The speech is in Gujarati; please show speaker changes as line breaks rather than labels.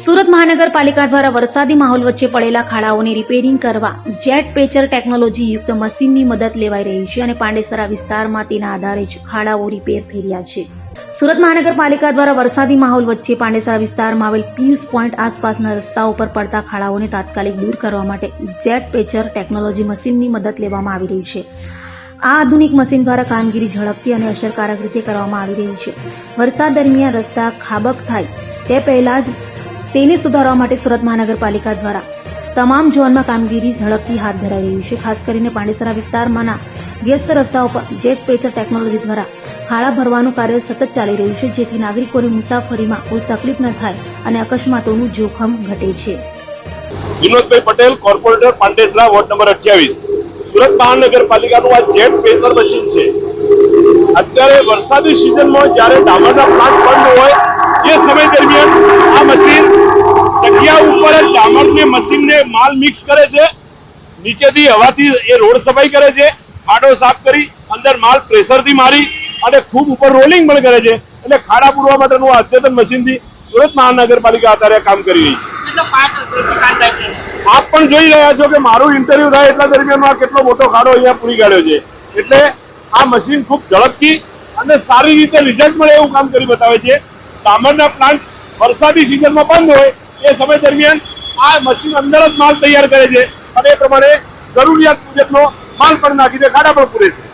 સુરત મહાનગરપાલિકા દ્વારા વરસાદી માહોલ વચ્ચે પડેલા ખાડાઓને રિપેરિંગ કરવા જેટ પેચર ટેકનોલોજી યુક્ત મશીનની મદદ લેવાઈ રહી છે અને પાંડેસરા વિસ્તારમાં તેના આધારે જ ખાડાઓ રિપેર થઈ રહ્યા છે. સુરત મહાનગરપાલિકા દ્વારા વરસાદી માહોલ વચ્ચે પાંડેસરા વિસ્તારમાં આવેલ પીયુસ પોઈન્ટ આસપાસના રસ્તાઓ પર પડતા ખાડાઓને તાત્કાલિક દૂર કરવા માટે જેટ પેચર ટેકનોલોજી મશીનની મદદ લેવામાં આવી રહી છે. આ આધુનિક મશીન દ્વારા કામગીરી ઝડપથી અને અસરકારક રીતે કરવામાં આવી રહી છે. વરસાદ દરમિયાન રસ્તા ખાબક થાય તે પહેલા જ તેને સુધારવા માટે સુરત મહાનગરપાલિકા દ્વારા તમામ ઝોનમાં કામગીરી ઝડપથી હાથ ધરાઈ રહી છે. ખાસ કરીને પાંડેસરા વિસ્તારમાંના વ્યસ્ત રસ્તાઓ પર જેટ પેચર ટેકનોલોજી દ્વારા ખાડા ભરવાનું કાર્ય સતત ચાલી રહ્યું છે, જેથી નાગરિકોની મુસાફરીમાં કોઈ તકલીફ ન થાય અને અકસ્માતોનું જોખમ ઘટે છે.
Vinodbhai Patel corporator Pandesara, ward number અઠ્યાવીસ. સુરત મહાનગરપાલિકાનું આ જેટ પેચર મશીન છે. અત્યારે વરસાદી સિઝનમાં જ્યારે ડામરના પ્લાન્ટ બંધ હોય, એ સમય દરમિયાન આ મશીન જગ્યા ઉપર ડામરને મશીનને માલ મિક્સ કરે છે નીચેથી હવાથી એ રોડ સફાઈ કરે છે ખાડો સાફ કરી અંદર માલ પ્રેશરથી મારી અને ખૂબ ઉપર રોલિંગ પણ કરે છે. એટલે ખાડા પૂરવા માટેનું આ અદ્યતન મશીનથી સુરત મહાનગરપાલિકા અત્યારે કામ કરી રહી
છે.
આપ પણ જોઈ રહ્યા છો કે મારું ઇન્ટરવ્યુ થાય એટલા દરમિયાન આ કેટલો મોટો ખાડો અહીંયા પૂરી કાઢ્યો છે. એટલે આ મશીન ખૂબ ઝડપથી અને સારી રીતે રિઝલ્ટ મળે એવું કામ કરી બતાવે છે. ડામરના પ્લાન્ટ વરસાદી સિઝનમાં બંધ હોય એ સમય દરમિયાન આ મશીન અંદર જ માલ તૈયાર કરે છે. અને એ પ્રમાણે જરૂરિયાત મુજબનો માલ પણ નાખીને ખાડા પણ પૂરે છે.